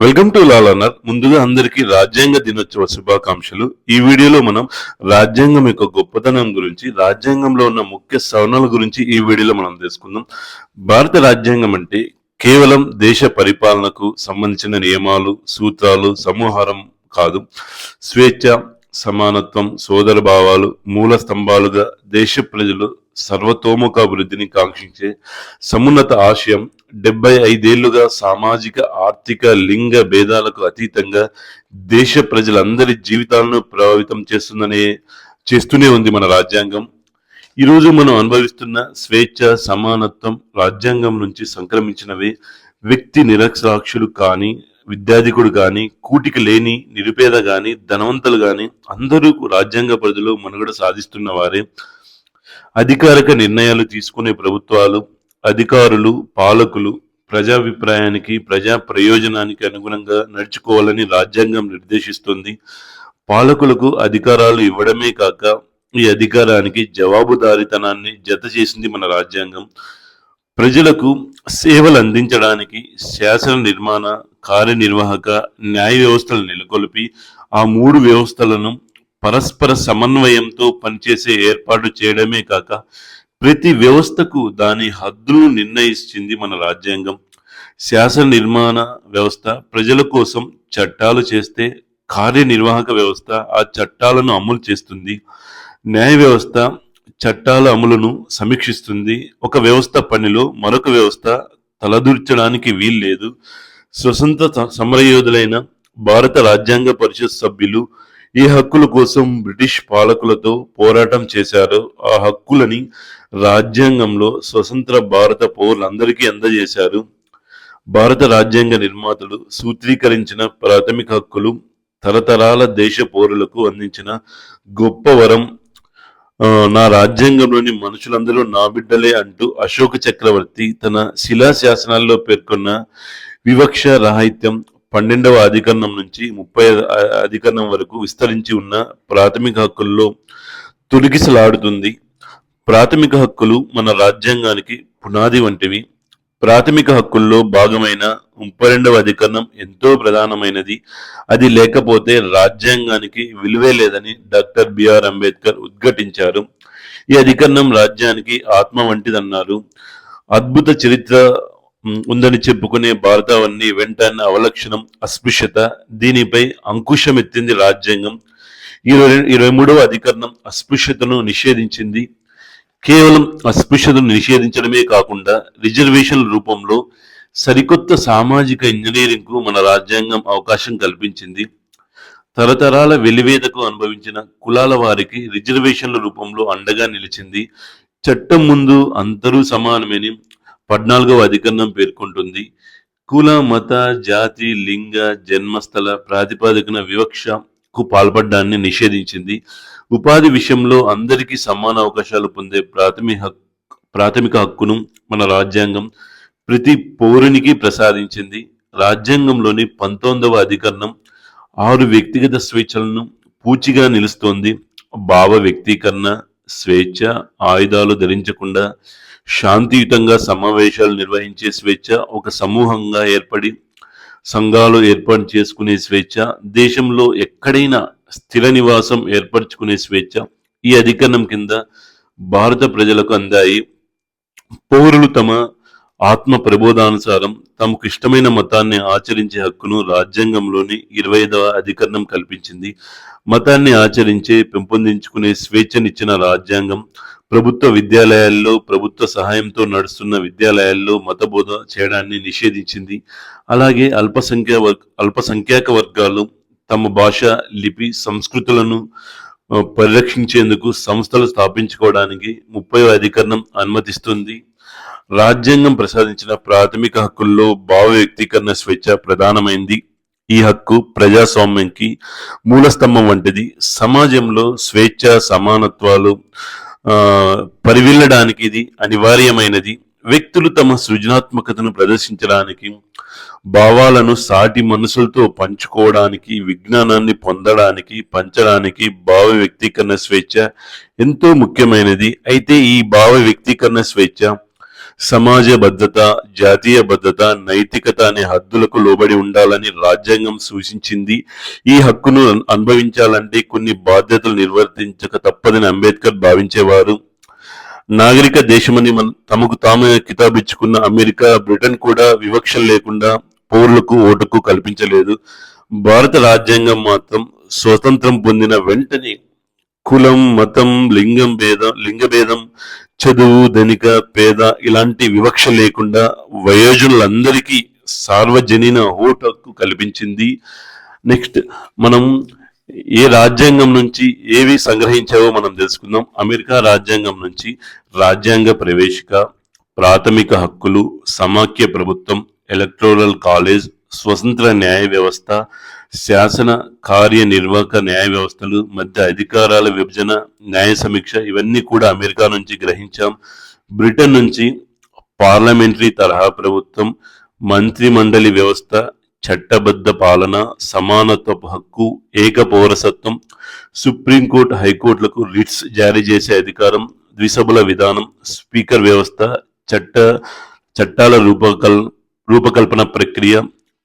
Welcome to లాలనర్ ముందుగా అందరికీ రాజ్యాంగ దినోత్సవ శుభాకాంక్షలు. ఈ వీడియోలో మనం రాజ్యాంగం యొక్క గొప్పతనం గురించి రాజ్యాంగంలో ఉన్న ముఖ్య సవరణల గురించి ఈ వీడియోలో మనం తెలుసుకుందాం. భారత రాజ్యాంగం అంటే కేవలం దేశ పరిపాలనకు సంబంధించిన నియమాలు సూత్రాలు సమూహారం కాదు. స్వేచ్ఛ సమానత్వం సోదర భావాలు మూల స్తంభాలుగా దేశ ప్రజలు సర్వతోముఖాభివృద్ధిని కాంక్షించే సమున్నత ఆశయం డెబ్బై ఐదేళ్ళుగా సామాజిక ఆర్థిక లింగ భేదాలకు అతీతంగా దేశ ప్రజలందరి జీవితాలను ప్రభావితం చేస్తుందనే చేస్తూనే ఉంది మన రాజ్యాంగం. ఈరోజు మనం అనుభవిస్తున్న స్వేచ్ఛ సమానత్వం రాజ్యాంగం నుంచి సంక్రమించినవి వ్యక్తి నిరక్షరాక్షులు కానీ విద్యాధికుడు కానీ కూటికి లేని నిరుపేద కానీ ధనవంతులు కానీ అందరూ రాజ్యాంగ పరిధిలో మనుగడ సాధిస్తున్న వారే అధికారిక నిర్ణయాలు తీసుకునే ప్రభుత్వాలు అధికారులు పాలకులు ప్రజాభిప్రాయానికి ప్రజా ప్రయోజనానికి అనుగుణంగా నడుచుకోవాలని రాజ్యాంగం నిర్దేశిస్తుంది. పాలకులకు అధికారాలు ఇవ్వడమే కాక ఈ అధికారానికి జవాబుదారితనాన్ని జత చేసింది మన రాజ్యాంగం. ప్రజలకు సేవలు అందించడానికి శాసన నిర్మాణ కార్యనిర్వాహక న్యాయ వ్యవస్థలు నెలకొల్పి ఆ మూడు వ్యవస్థలను పరస్పర సమన్వయంతో పనిచేసే ఏర్పాటు చేయడమే కాక ప్రతి వ్యవస్థకు దాని హద్దులను నిర్ణయించింది మన రాజ్యాంగం. శాసన నిర్మాణ వ్యవస్థ ప్రజల కోసం చట్టాలు చేస్తే కార్యనిర్వాహక వ్యవస్థ ఆ చట్టాలను అమలు చేస్తుంది. న్యాయ వ్యవస్థ చట్టాల అమలును సమీక్షిస్తుంది. ఒక వ్యవస్థ పనిలో మరొక వ్యవస్థ తలదూర్చడానికి వీల్లేదు. స్వతంత్ర సమరయోధులైన భారత రాజ్యాంగ పరిషత్ సభ్యులు ఏ హక్కుల కోసం బ్రిటిష్ పాలకులతో పోరాటం చేశారో ఆ హక్కులని రాజ్యాంగంలో స్వతంత్ర భారత పౌరులందరికీ అందజేశారు. భారత రాజ్యాంగ నిర్మాతలు సూత్రీకరించిన ప్రాథమిక హక్కులు తరతరాల దేశ పౌరులకు అందించిన గొప్ప వరం నా రాజ్యాంగంలోని మనుషులందరూ నా బిడ్డలే అంటూ అశోక చక్రవర్తి తన శిలా శాసనాల్లో పేర్కొన్న వివక్ష రాహిత్యం పన్నెండవ అధికరణం నుంచి ముప్పై అధికరణం వరకు విస్తరించి ఉన్న ప్రాథమిక హక్కుల్లో తొలగిసలాడుతుంది. ప్రాథమిక హక్కులు మన రాజ్యాంగానికి పునాది వంటివి. ప్రాథమిక హక్కుల్లో భాగమైన ముప్పై రెండవ అధికరణం ఎంతో ప్రధానమైనది. అది లేకపోతే రాజ్యాంగానికి విలువే లేదని డాక్టర్ బిఆర్ అంబేద్కర్ ఉద్ఘటించారు. ఈ అధికరణం రాజ్యానికి ఆత్మ వంటిదన్నారు. అద్భుత చరిత్ర ఉందని చెప్పుకునే భారతావన్ని వెంటనే అవలక్షణం అస్పృశ్యత దీనిపై అంకుశం ఎత్తింది రాజ్యాంగం. ఇరవై ఇరవై మూడవ అధికరణం అస్పృశ్యతను నిషేధించింది. కేవలం అస్పృశ్యతను నిషేధించడమే కాకుండా రిజర్వేషన్ల రూపంలో సరికొత్త సామాజిక ఇంజనీరింగ్కు మన రాజ్యాంగం అవకాశం కల్పించింది. తరతరాల వెలివేదకు అనుభవించిన కులాల వారికి రిజర్వేషన్ల రూపంలో అండగా నిలిచింది. చట్టం ముందు అందరూ సమానమని పద్నాలుగవ అధికరణం పేర్కొంటుంది. కుల మత జాతి లింగ జన్మస్థల ప్రాతిపాదికన వివక్షకు పాల్పడ్డాన్ని నిషేధించింది. ఉపాధి విషయంలో అందరికీ సమాన అవకాశాలు పొందే ప్రాథమిక హక్కు ప్రాథమిక హక్కును మన రాజ్యాంగం ప్రతి పౌరునికి ప్రసాదించింది. రాజ్యాంగంలోని పంతొమ్మిదవ అధికరణం ఆరు వ్యక్తిగత స్వేచ్ఛలను పూచిగా నిలుస్తోంది. భావ వ్యక్తీకరణ స్వేచ్ఛ ఆయుధాలు ధరించకుండా శాంతియుతంగా సమావేశాలు నిర్వహించే స్వేచ్ఛ ఒక సమూహంగా ఏర్పడి సంఘాలు ఏర్పాటు చేసుకునే స్వేచ్ఛ దేశంలో ఎక్కడైనా స్థిర నివాసం ఏర్పరచుకునే స్వేచ్ఛ ఈ అధికరణం కింద భారత ప్రజలకు అందాయి. పౌరులు తమ ఆత్మ ప్రబోధానుసారం తమకు ఇష్టమైన మతాన్ని ఆచరించే హక్కును రాజ్యాంగంలోని ఇరవై ఐదవ అధికరణం కల్పించింది. మతాన్ని ఆచరించే పెంపొందించుకునే స్వేచ్ఛనిచ్చిన రాజ్యాంగం ప్రభుత్వ విద్యాలయాల్లో ప్రభుత్వ సహాయంతో నడుస్తున్న విద్యాలయాల్లో మతబోధ చేయడాన్ని నిషేధించింది. అలాగే అల్పసంఖ్యా వర్గ అల్పసంఖ్యాక వర్గాలు తమ భాష లిపి సంస్కృతులను పరిరక్షించేందుకు సంస్థలు స్థాపించుకోవడానికి ముప్పై అధికరణం అనుమతిస్తుంది. రాజ్యాంగం ప్రసాదించిన ప్రాథమిక హక్కుల్లో భావ వ్యక్తీకరణ స్వేచ్ఛ ప్రధానమైంది. ఈ హక్కు ప్రజాస్వామ్యంకి మూలస్తంభం వంటిది. సమాజంలో స్వేచ్ఛ సమానత్వాలు పరివిల్లడానికి ఇది అనివార్యమైనది. వ్యక్తులు తమ సృజనాత్మకతను ప్రదర్శించడానికి భావాలను సాటి మనసులతో పంచుకోవడానికి విజ్ఞానాన్ని పొందడానికి పంచడానికి భావ వ్యక్తీకరణ స్వేచ్ఛ ఎంతో ముఖ్యమైనది. అయితే ఈ భావ వ్యక్తీకరణ స్వేచ్ఛ సమాజ భద్రత జాతీయ భద్రత నైతికత అనే హద్దులకు లోబడి ఉండాలని రాజ్యాంగం సూచించింది. ఈ హక్కును అనుభవించాలంటే కొన్ని బాధ్యతలు నిర్వర్తించక తప్పదని అంబేద్కర్ భావించేవారు. నాగరిక దేశమని మన తమకు తాము కితాబిచ్చుకున్న అమెరికా బ్రిటన్ కూడా వివక్ష లేకుండా పౌరులకు ఓటుకు కల్పించలేదు. భారత రాజ్యాంగం మాత్రం స్వతంత్రం పొందిన వెంటనే కులం మతం లింగం భేదం లింగ భేదం చదువు ధనిక పేద ఇలాంటి వివక్ష లేకుండా వయోజనులందరికీ సార్వజనీన ఓటు హక్కు కల్పించింది. నెక్స్ట్ మనం ఏ రాజ్యాంగం నుంచి ఏవి సంగ్రహించావో మనం తెలుసుకుందాం. అమెరికా రాజ్యాంగం నుంచి రాజ్యాంగ ప్రవేశిక ప్రాథమిక హక్కులు సమాఖ్య ప్రభుత్వం ఎలక్టోరల్ కాలేజ్ స్వతంత్ర న్యాయ వ్యవస్థ శాసన కార్యనిర్వాహక న్యాయ వ్యవస్థలు మధ్య అధికారాల విభజన న్యాయ సమీక్ష ఇవన్నీ కూడా అమెరికా నుంచి గ్రహించాం. బ్రిటన్ నుంచి పార్లమెంటరీ తరహా ప్రభుత్వం మంత్రి మండలి వ్యవస్థ చట్టబద్ధ పాలన సమానత్వపు హక్కు ఏక పౌరసత్వం సుప్రీంకోర్టు హైకోర్టులకు రిట్స్ జారీ చేసే అధికారం ద్విసభల విధానం స్పీకర్ వ్యవస్థ చట్ట చట్టాల రూపకల్ రూపకల్పన ప్రక్రియ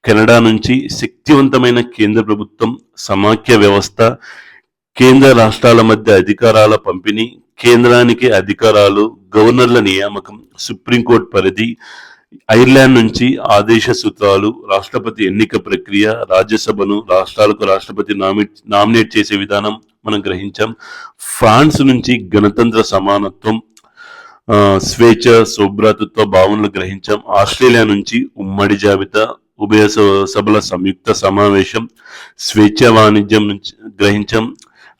కెనడా నుంచి శక్తివంతమైన కేంద్ర ప్రభుత్వం సమాఖ్య వ్యవస్థ కేంద్ర రాష్ట్రాల మధ్య అధికారాల పంపిణీ కేంద్రానికి అధికారాలు గవర్నర్ల నియామకం సుప్రీంకోర్టు పరిధి ఐర్లాండ్ నుంచి ఆదేశ సూత్రాలు రాష్ట్రపతి ఎన్నిక ప్రక్రియ రాజ్యసభను రాష్ట్రాలకు రాష్ట్రపతి నామి నామినేట్ చేసే విధానం మనం గ్రహించాం. ఫ్రాన్స్ నుంచి గణతంత్ర సమానత్వం స్వేచ్ఛ శుభ్రతత్వ భావనలు గ్రహించాం. ఆస్ట్రేలియా నుంచి ఉమ్మడి జాబితా ఉభయ స- సభల సంయుక్త సమావేశం స్వేచ్ఛ వాణిజ్యం నుంచి గ్రహించాం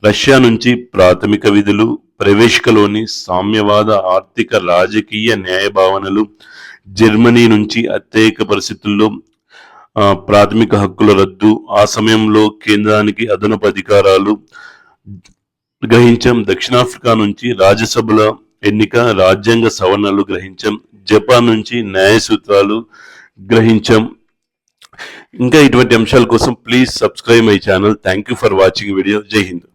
రష్యా నుంచి ప్రాథమిక విధులు ప్రవేశికలోని సామ్యవాద ఆర్థిక రాజకీయ న్యాయ భావనలు జర్మనీ నుంచి అత్యేక పరిస్థితుల్లో ప్రాథమిక హక్కుల రద్దు ఆ సమయంలో కేంద్రానికి అదనపు అధికారాలు గ్రహించాం దక్షిణాఫ్రికా నుంచి రాజ్యసభల ఎన్నిక రాజ్యాంగ సవరణలు గ్రహించాం జపాన్ నుంచి న్యాయ సూత్రాలు గ్రహించాం ఇంకా ఇటువంటి అంశాల కోసం please subscribe my channel thank you for watching video Jai Hind